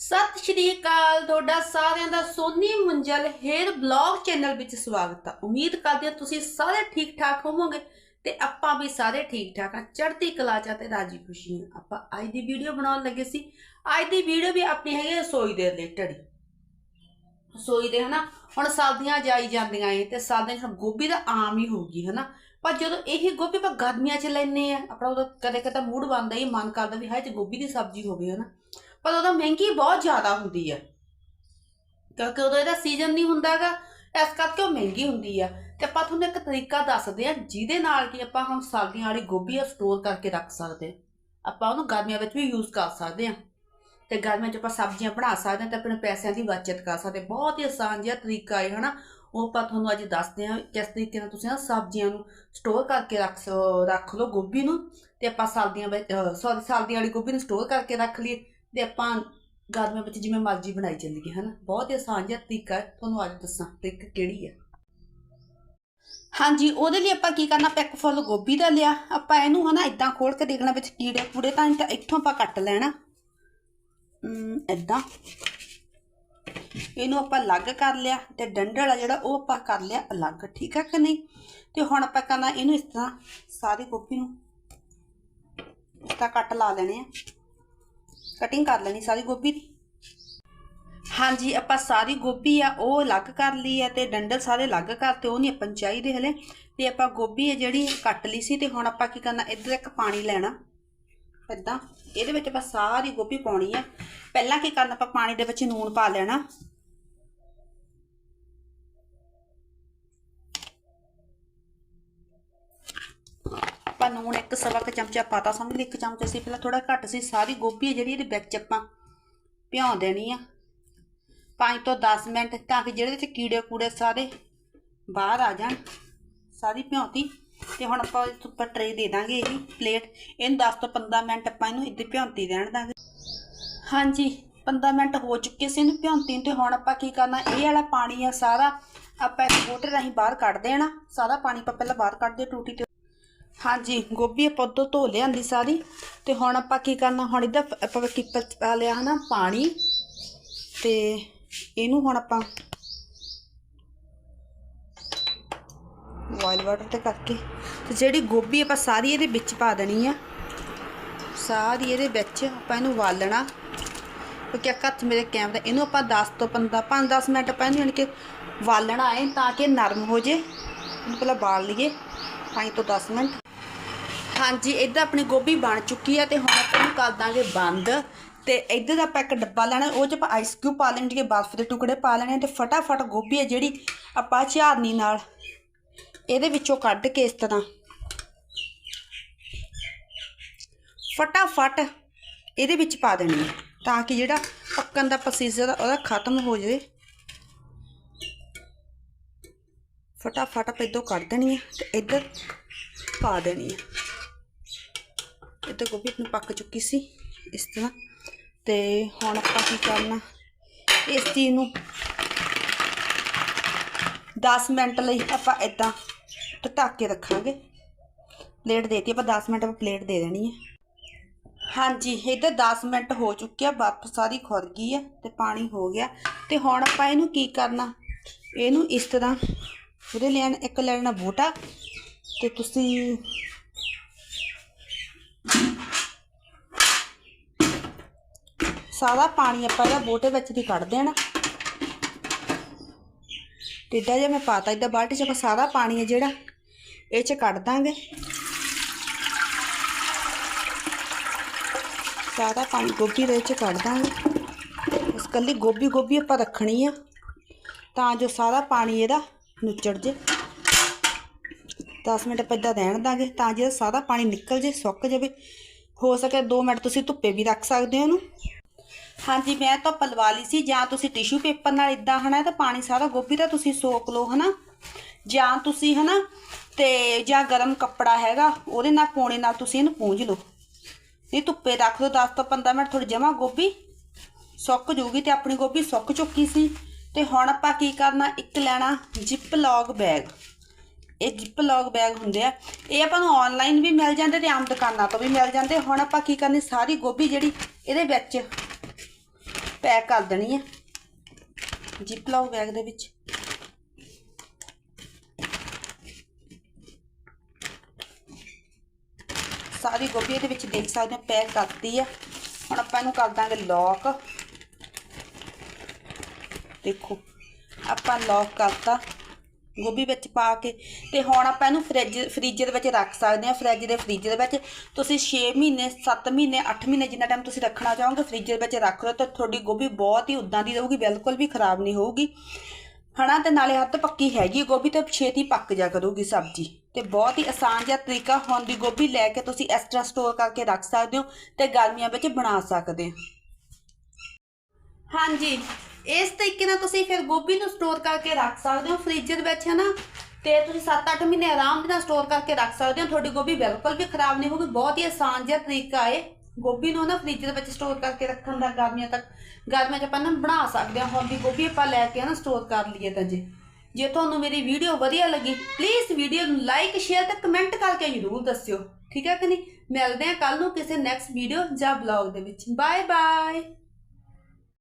ਸਤਿ ਸ਼੍ਰੀ ਅਕਾਲ, ਤੁਹਾਡਾ ਸਾਰਿਆਂ ਦਾ Soni Munjal hair vlog channel ਵਿੱਚ ਸਵਾਗਤ ਹੈ ਉਮੀਦ ਕਰਦੇ ਹਾਂ ਤੁਸੀਂ ਸਾਰੇ ਠੀਕ ਠਾਕ ਹੋਵੋਗੇ ਤੇ ਆਪਾਂ ਵੀ ਸਾਰੇ ਠੀਕ ਠਾਕ ਹਾਂ ਚੜ੍ਹਦੀ ਕਲਾ ਚ ਆ ਤੇ ਰਾਜੀ ਖੁਸ਼ੀ ਹਾਂ ਆਪਾਂ ਅੱਜ ਦੀ ਵੀਡੀਓ ਬਣਾਉਣ ਲੱਗੇ ਸੀ। ਅੱਜ ਦੀ ਵੀਡੀਓ ਵੀ ਆਪਣੀ ਹੈਗੀ ਹੈ ਰਸੋਈ ਦੇ ਰਿਲੇਟਡ ਰਸੋਈ ਦੇ, ਹਨਾ? ਹੁਣ ਸਰਦੀਆਂ ਜਾਈ ਜਾਂਦੀਆਂ ਏ ਤੇ ਸਰਦੀਆਂ 'ਚ ਹੁਣ ਗੋਭੀ ਦਾ ਆਮ ਹੀ ਹੋਊਗੀ, ਹਨਾ? ਪਰ ਜਦੋਂ ਇਹ ਗੋਭੀ ਆਪਾਂ ਗਰਮੀਆਂ 'ਚ ਲੈਨੇ ਆ, ਆਪਣਾ ਉਦੋਂ ਕਦੇ ਕਦੇ ਮੂਡ ਬਣਦਾ ਹੀ, ਮਨ ਕਰਦਾ ਵੀ ਹਾਏ ਤੇ ਗੋਭੀ ਦੀ ਸਬਜ਼ੀ ਹੋਵੇ, ਹਨਾ? ਪਰ ਉਦੋਂ ਮਹਿੰਗੀ ਬਹੁਤ ਜ਼ਿਆਦਾ ਹੁੰਦੀ ਹੈ ਕਿਉਂਕਿ ਉਦੋਂ ਇਹਦਾ ਸੀਜ਼ਨ ਨਹੀਂ ਹੁੰਦਾਗਾ ਇਸ ਕਰਕੇ ਉਹ ਮਹਿੰਗੀ ਹੁੰਦੀ ਆ। ਤੇ ਆਪਾਂ ਤੁਹਾਨੂੰ ਇੱਕ ਤਰੀਕਾ ਦੱਸਦੇ ਆ, ਜਿਹਦੇ ਨਾਲ ਕਿ ਆਪਾਂ ਹੁਣ ਸਰਦੀਆਂ ਵਾਲੀ ਗੋਭੀ ਆ ਸਟੋਰ ਕਰਕੇ ਰੱਖ ਸਕਦੇ ਆਪਾਂ ਉਹਨੂੰ ਗਰਮੀਆਂ ਵਿੱਚ ਵੀ ਯੂਜ਼ ਕਰ ਸਕਦੇ ਆ। ਤੇ ਗਰਮੀਆਂ 'ਚ ਆਪਾਂ ਸਬਜ਼ੀਆਂ ਬਣਾ ਸਕਦੇ ਆ ਤੇ ਆਪਣੇ ਪੈਸਿਆਂ ਦੀ ਬਚਤ ਕਰ ਸਕਦੇ ਬਹੁਤ ਹੀ ਆਸਾਨ ਜਿਹਾ ਤਰੀਕਾ ਹੈ ਹਨਾ? ਉਹ ਆਪਾਂ ਤੁਹਾਨੂੰ ਅੱਜ ਦੱਸਦੇ ਆ ਕਿਸ ਤਰੀਕੇ ਨਾਲ ਤੁਸੀਂ ਨਾ ਸਬਜ਼ੀਆਂ ਨੂੰ ਸਟੋਰ ਕਰਕੇ ਰੱਖ ਸ- ਰੱਖ ਲਓ ਗੋਭੀ ਨੂੰ। ਤੇ ਆਪਾਂ ਸਰਦੀਆਂ ਵਿੱਚ ਸੌਰੀ, ਸਰਦੀਆਂ ਵਾਲੀ ਗੋਭੀ ਨੂੰ ਸਟੋਰ ਕਰਕੇ ਰੱਖ ਲਈਏ। ਤੇ ਆਪਾਂ ਗਰਮੀਆਂ ਵਿੱਚ ਜਿਵੇਂ ਮਰਜ਼ੀ ਬਣਾਈ ਚੱਲੀਏ ਹਨਾ? ਬਹੁਤ ਹੀ ਆਸਾਨ ਜਿਹਾ ਤਰੀਕਾ ਹੈ ਤੁਹਾਨੂੰ ਅੱਜ ਦੱਸਾਂ ਟ੍ਰਿਕ ਕਿਹੜੀ ਹੈ। ਹਾਂਜੀ ਉਹਦੇ ਲਈ ਆਪਾਂ ਕੀ ਕਰਨਾ ਆਪਾਂ ਇੱਕ ਫੁੱਲ ਗੋਭੀ ਦਾ ਲਿਆ ਆਪਾਂ ਇਹਨੂੰ ਹਨਾ ਇਦਾਂ ਖੋਲ ਕੇ ਦੇਖਣਾ ਵਿੱਚ ਕੀੜੇ ਕੂੜੇ ਤਾਂ ਨਹੀਂ ਤਾਂ ਇੱਥੋਂ ਆਪਾਂ ਕੱਟ ਲੈਣਾ। ਅਮ, ਏਦਾਂ। ਇਹਨੂੰ ਆਪਾਂ ਅਲੱਗ ਕਰ ਲਿਆ ਤੇ ਡੰਡਲ ਆ ਜਿਹੜਾ ਉਹ ਆਪਾਂ ਕਰ ਲਿਆ ਅਲੱਗ ਠੀਕ ਆ ਕਿ ਨਹੀਂ? ਤੇ ਹੁਣ ਆਪਾਂ ਕਰਨਾ ਇਹਨੂੰ ਇਸ ਤਰ੍ਹਾਂ ਸਾਰੀ ਗੋਭੀ ਨੂੰ ਇਸ ਤਰ੍ਹਾਂ ਕੱਟ ਲਾ ਲੈਣੇ ਆ। ਕਟਿੰਗ ਕਰ ਲੈਣੀ ਸਾਰੀ ਗੋਭੀ। ਦੀ ਹਾਂਜੀ, ਆਪਾਂ ਸਾਰੀ ਗੋਭੀ ਆ, ਉਹ ਅਲੱਗ ਕਰ ਲਈ ਆ ਤੇ ਡੰਡਲ ਸਾਰੇ ਅਲੱਗ ਕਰਤੇ ਉਹ ਨਹੀਂ ਆਪਾਂ ਨੂੰ ਚਾਹੀਦੇ ਹਲੇ। ਤੇ ਆਪਾਂ ਗੋਭੀ ਹੈ ਜਿਹੜੀ ਕੱਟ ਲਈ ਸੀ ਤੇ ਹੁਣ ਆਪਾਂ ਕੀ ਕਰਨਾ, ਇੱਧਰ ਇੱਕ ਪਾਣੀ ਲੈਣਾ। ਇਦਾਂ ਇਹਦੇ ਵਿੱਚ ਆਪਾਂ ਸਾਰੀ ਗੋਭੀ ਪਾਉਣੀ ਆ। ਪਹਿਲਾਂ ਕੀ ਕਰਨਾ, ਆਪਾਂ ਪਾਣੀ ਦੇ ਵਿੱਚ ਨੂਣ ਪਾ ਲੈਣਾ। ਆਪਾਂ ਨੂਣ ਇੱਕ ਸਵਾ ਕੁ ਚਮਚਾ ਪਾਤਾ, ਸਮਝ ਲਈ ਇੱਕ ਚਮਚਾ ਸੀ ਪਹਿਲਾਂ ਥੋੜਾ ਘੱਟ ਸੀ, ਸਾਰੀ ਗੋਭੀ ਹੈ ਜਿਹੜੀ ਇਹਦੇ ਵਿੱਚ ਆਪਾਂ ਭਿਉਂ ਦੇਣੀ ਆ। 5 ਤੋਂ 10 ਮਿੰਟ, ਤਾਂ ਕਿ ਜਿਹੜੇ ਵਿੱਚ ਕੀੜੇ ਕੂੜੇ ਸਾਰੇ ਬਾਹਰ ਆ ਜਾਣ, ਸਾਰੀ ਭਿਉਂਤੀ। ਤੇ ਹੁਣ ਆਪਾਂ ਇਸ ਉੱਪਰ ਟਰੇ ਦੇ ਦਾਂਗੇ ਇਹ ਪਲੇਟ ਇਹਨੂੰ 10 ਤੋਂ 15 ਮਿੰਟ ਆਪਾਂ ਇਹਨੂੰ ਇੱਥੇ ਭਿਉਂਤੀ ਰਹਿਣ ਦਾਂਗੇ। ਹਾਂਜੀ 15 ਮਿੰਟ ਹੋ ਚੁੱਕੇ ਸੀ ਇਹਨੂੰ ਭਿਉਂਤੀ ਨੂੰ, ਤੇ ਹੁਣ ਆਪਾਂ ਕੀ ਕਰਨਾ, ਇਹ ਵਾਲਾ ਪਾਣੀ ਆ ਸਾਰਾ ਆਪਾਂ ਇੱਕ ਬੋਟਲ ਰਾਹੀਂ ਬਾਹਰ ਕੱਢ ਦੇਣਾ। ਸਾਰਾ ਪਾਣੀ ਆਪਾਂ ਪਹਿਲਾਂ ਬਾਹਰ ਕੱਢ ਦੇ ਟੂਟੀ ਤੇ ਹਾਂਜੀ, ਗੋਭੀ ਆਪਾਂ ਉੱਤੋਂ ਧੋ ਲਿਆਂਦੀ ਸਾਰੀ। ਤੇ ਹੁਣ ਆਪਾਂ ਕੀ ਕਰਨਾ, ਹੁਣ ਇਹਦਾ ਆਪਾਂ ਕਿੱਪਰ ਚ ਪਾ ਲਿਆ ਹਨਾ, ਪਾਣੀ। ਤੇ ਇਹਨੂੰ ਹੁਣ ਆਪਾਂ ਬੋਇਲ ਵਾਟਰ ਤੇ ਕਰਕੇ, ਤੇ ਜਿਹੜੀ ਗੋਭੀ ਆਪਾਂ ਸਾਰੀ ਇਹਦੇ ਵਿੱਚ ਪਾ ਦੇਣੀ ਆ, ਸਾਰੀ ਇਹਦੇ ਵਿੱਚ ਆਪਾਂ ਇਹਨੂੰ ਵਾਲਣਾ ਕਿਉਂਕਿ ਇੱਕ ਹੱਥ ਮੇਰੇ ਕੈਮਰਾ ਇਹਨੂੰ ਆਪਾਂ 10 ਤੋਂ 15 5-10 ਮਿੰਟ ਆਪਾਂ ਇਹਨੂੰ ਯਾਨੀ ਕਿ ਵਾਲਣਾ ਹੈ ਤਾਂ ਕਿ ਨਰਮ ਹੋ ਜੇ। ਇਹਨੂੰ ਪਹਿਲਾਂ ਬਾਲ ਲਈਏ 5 ਤੋਂ 10 ਮਿੰਟ। ਹਾਂਜੀ, ਇੱਧਰ ਆਪਣੀ ਗੋਭੀ ਬਣ ਚੁੱਕੀ ਆ ਤੇ ਹੁਣ ਆਪਾਂ ਇਹਨੂੰ ਕਰ ਦਾਂਗੇ ਬੰਦ। ਤੇ ਇੱਧਰ ਦਾ ਆਪਾਂ ਇੱਕ ਡੱਬਾ ਲੈਣਾ, ਉਹ ਚ ਆਪਾਂ ਆਈਸ ਕਿਊਬ ਪਾ ਲੈਣੇ ਜਿਹੜੇ ਬਰਫ਼ ਦੇ ਟੁਕੜੇ ਪਾ ਲੈਣੇ ਤੇ ਫਟਾਫਟ ਗੋਭੀ ਹੈ ਜਿਹੜੀ ਆਪਾਂ ਝਾਰਨੀ ਨਾਲ, ਇਹਦੇ ਵਿੱਚੋਂ ਕੱਢ ਕੇ ਇਸ ਤਰ੍ਹਾਂ। ਫਟਾਫਟ ਇਹਦੇ ਵਿੱਚ ਪਾ ਦੇਣੀ ਹੈ ਤਾਂ ਕਿ ਜਿਹੜਾ ਪੱਕਣ ਦਾ ਪ੍ਰੋਸੀਜਰ ਉਹਦਾ ਖਤਮ ਹੋ ਜਾਵੇ। ਫਟਾਫਟ ਆਪਾਂ ਇੱਧਰੋਂ ਕੱਢ ਦੇਣੀ ਹੈ ਤੇ ਇੱਧਰ ਪਾ ਦੇਣੀ ਹੈ ਇੱਧਰ ਗੋਭੀ ਆਪਣੀ ਪੱਕ ਚੁੱਕੀ ਸੀ ਇਸ ਤਰ੍ਹਾਂ। ਤੇ ਹੁਣ ਆਪਾਂ ਕੀ ਕਰਨਾ, ਇਸ ਚੀਜ਼ ਨੂੰ 10 ਮਿੰਟ ਲਈ ਆਪਾਂ ਇਦਾਂ ਢੱਕ ਕੇ ਰੱਖਾਂਗੇ। ਪਲੇਟ ਦੇਤੀ, ਆਪਾਂ 10 ਮਿੰਟ ਆਪਾਂ ਪਲੇਟ ਦੇ ਦੇਣੀ ਹੈ। ਹਾਂਜੀ ਇੱਧਰ 10 ਮਿੰਟ ਹੋ ਚੁੱਕੇ ਆ, ਬਰਫ਼ ਸਾਰੀ ਖੁਰ ਗਈ ਆ ਤੇ ਪਾਣੀ ਹੋ ਗਿਆ। ਤੇ ਹੁਣ ਆਪਾਂ ਇਹਨੂੰ ਕੀ ਕਰਨਾ, ਇਹਨੂੰ ਇਸ ਤਰ੍ਹਾਂ, ਉਹਦੇ ਲੈਣ, ਇੱਕ ਲੈਣਾ ਬੂਟਾ ਤੇ ਤੁਸੀਂ ਸਾਰਾ ਪਾਣੀ ਆਪਾਂ ਇਹਦਾ ਬੋਟੇ ਵਿੱਚ ਦੀ ਕੱਢ ਦੇਣਾ। ਟਿੱਡਾ ਜਿਹਾ ਮੈਂ ਪਾਤਾ ਇਹਦਾ ਬਾਲਟੀ 'ਚ ਆਪਾਂ ਸਾਰਾ ਪਾਣੀ ਹੈ ਜਿਹੜਾ, ਇਹ 'ਚ ਕੱਢ ਦਾਂਗੇ। ਸਾਰਾ ਪਾਣੀ ਗੋਭੀ ਦੇ ਵਿੱਚ ਕੱਢ ਦਾਂਗੇ। ਇਸ ਕੱਲੀ ਗੋਭੀ ਗੋਭੀ ਆਪਾਂ ਰੱਖਣੀ ਆ, ਤਾਂ ਜੋ ਸਾਰਾ ਪਾਣੀ ਇਹਦਾ ਨੁੱਚੜ ਜੇ। 10 ਮਿੰਟ ਆਪਾਂ ਇੱਦਾਂ ਰਹਿਣ ਦਾਂਗੇ, ਤਾਂ ਜਿਹੜਾ ਸਾਰਾ ਪਾਣੀ ਨਿਕਲ ਜੇ, ਸੁੱਕ ਜਾਵੇ। ਹੋ ਸਕੇ 2 ਮਿੰਟ ਤੁਸੀਂ ਧੁੱਪੇ ਵੀ ਰੱਖ ਸਕਦੇ ਹੋ ਇਹਨੂੰ। ਹਾਂਜੀ, ਮੈਂ ਧੁੱਪ ਲਵਾ ਲਈ ਸੀ, ਜਾਂ ਤੁਸੀਂ ਟਿਸ਼ੂ ਪੇਪਰ ਨਾਲ ਇਦਾਂ ਹਨਾ ਤਾਂ ਪਾਣੀ ਸਾਰਾ ਗੋਭੀ ਦਾ ਤੁਸੀਂ ਸੋਕ ਲਓ ਹਨਾ। ਜਾਂ ਤੁਸੀਂ ਹਨਾ, ਤੇ ਜਾਂ ਗਰਮ ਕੱਪੜਾ ਹੈਗਾ, ਉਹਦੇ ਨਾਲ ਪੋਣੇ ਨਾਲ ਤੁਸੀਂ ਇਹਨੂੰ ਪੂੰਝ ਲਓ। ਨਹੀਂ, ਧੁੱਪੇ ਰੱਖ ਦਿਓ 10 ਤੋਂ 15 ਮਿੰਟ ਥੋੜੀ ਜਮਾ ਗੋਭੀ ਸੁੱਕ ਜੂਗੀ ਤੇ ਆਪਣੀ ਗੋਭੀ ਸੁੱਕ ਚੁੱਕੀ ਸੀ। ਤੇ ਹੁਣ ਆਪਾਂ ਕੀ ਕਰਨਾ, ਇੱਕ ਲੈਣਾ ਜਿਪ ਲੌਗ ਬੈਗ ਇਹ ਜਿਪ ਲੌਗ ਬੈਗ ਹੁੰਦੇ ਆ। ਇਹ ਆਪਾਂ ਨੂੰ ਆਨਲਾਈਨ ਵੀ ਮਿਲ ਜਾਂਦੇ ਤੇ ਆਮ ਦੁਕਾਨਾਂ ਤੋਂ ਵੀ ਮਿਲ ਜਾਂਦੇ। ਹੁਣ ਆਪਾਂ ਕੀ ਕਰਨੀ, ਸਾਰੀ ਗੋਭੀ ਜਿਹੜੀ, ਇਹਦੇ ਵਿੱਚ ਪੈਕ ਕਰ ਦੇਣੀ ਹੈ ਜਿਪ ਲਾਓ ਬੈਗ ਦੇ ਵਿੱਚ। ਸਾਰੀ ਗੋਭੀ ਇਹਦੇ ਵਿੱਚ ਦੇਖ ਸਕਦੇ ਹੋ, ਪੈਕ ਕਰਤੀ ਹੈ ਹੁਣ ਆਪਾਂ ਇਹਨੂੰ ਕਰ ਦਾਂਗੇ ਲੌਕ ਦੇਖੋ, ਆਪਾਂ ਲੌਕ ਕਰਤਾ। ਗੋਭੀ ਵਿੱਚ ਪਾ ਕੇ ਤੇ ਹੁਣ ਆਪਾਂ ਇਹਨੂੰ ਫ੍ਰਿਜ ਫ੍ਰੀਜ਼ਰ ਦੇ ਵਿੱਚ ਰੱਖ ਸਕਦੇ ਹਾਂ, ਫ੍ਰਿਜ ਦੇ ਫ੍ਰੀਜ਼ਰ ਵਿੱਚ। ਤੁਸੀਂ 6 ਮਹੀਨੇ 7 ਮਹੀਨੇ 8 ਮਹੀਨੇ ਜਿੰਨਾ ਟਾਈਮ ਤੁਸੀਂ ਰੱਖਣਾ ਚਾਹੋਗੇ ਫ੍ਰੀਜ਼ਰ ਵਿੱਚ ਰੱਖ ਲਓ ਤਾਂ ਤੁਹਾਡੀ ਗੋਭੀ ਬਹੁਤ ਹੀ ਉਦਾਂ ਦੀ ਰਹੂਗੀ, ਬਿਲਕੁਲ ਵੀ ਖਰਾਬ ਨਹੀਂ ਹੋਊਗੀ। ਹਨਾ, ਤੇ ਨਾਲੇ ਹੱਥ ਪੱਕੀ ਹੈਗੀ ਗੋਭੀ ਤੇ ਛੇਤੀ ਪੱਕ ਜਾ ਕਰੂਗੀ ਸਬਜ਼ੀ। ਤੇ ਬਹੁਤ ਹੀ ਆਸਾਨ ਜਿਹਾ ਤਰੀਕਾ ਹੁਣ ਦੀ ਗੋਭੀ ਲੈ ਕੇ ਤੁਸੀਂ ਐਕਸਟਰਾ ਸਟੋਰ ਕਰਕੇ ਰੱਖ ਸਕਦੇ ਹੋ ਤੇ ਗਰਮੀਆਂ ਵਿੱਚ ਬਣਾ ਸਕਦੇ ਹੋ। ਹਾਂਜੀ। ਇਸ ਤਰੀਕੇ ਨਾਲ ਤੁਸੀਂ ਫਿਰ ਗੋਭੀ ਨੂੰ ਸਟੋਰ ਕਰਕੇ ਰੱਖ ਸਕਦੇ ਹੋ ਫ੍ਰੀਜ਼ਰ ਵਿੱਚ ਹੈ ਨਾ ਤੇ ਤੁਸੀਂ 7-8 ਮਹੀਨੇ ਆਰਾਮ ਦੇ ਨਾਲ ਸਟੋਰ ਕਰਕੇ ਰੱਖ ਸਕਦੇ ਹੋ। ਤੁਹਾਡੀ ਗੋਭੀ ਬਿਲਕੁਲ ਵੀ ਖਰਾਬ ਨਹੀਂ ਹੋਊਗੀ। ਬਹੁਤ ਹੀ ਆਸਾਨ ਜਿਹਾ ਤਰੀਕਾ ਹੈ ਗੋਭੀ ਨੂੰ ਨਾ ਫ੍ਰੀਜ਼ਰ ਵਿੱਚ ਸਟੋਰ ਕਰਕੇ ਰੱਖਣ ਦਾ ਗਰਮੀਆਂ ਤੱਕ, ਗਰਮੀਆਂ 'ਚ ਆਪਾਂ ਨਾ ਬਣਾ ਸਕਦੇ ਹਾਂ। ਹੁਣ ਵੀ ਗੋਭੀ ਆਪਾਂ ਲੈ ਕੇ ਨਾ ਸਟੋਰ ਕਰ ਲਈਏ ਤਾਂ ਜੇ। ਜੇ ਤੁਹਾਨੂੰ ਮੇਰੀ ਵੀਡੀਓ ਵਧੀਆ ਲੱਗੀ ਪਲੀਜ਼ ਵੀਡੀਓ ਨੂੰ ਲਾਈਕ ਸ਼ੇਅਰ ਤੇ ਕਮੈਂਟ ਕਰਕੇ ਜ਼ਰੂਰ ਦੱਸਿਓ। ਠੀਕ ਹੈ ਕਿ ਨਹੀਂ? ਮਿਲਦੇ ਹਾਂ ਕੱਲ ਨੂੰ ਕਿਸੇ ਨੈਕਸਟ ਵੀਡੀਓ ਜਾਂ ਬਲੌਗ ਦੇ ਵਿੱਚ। Bye bye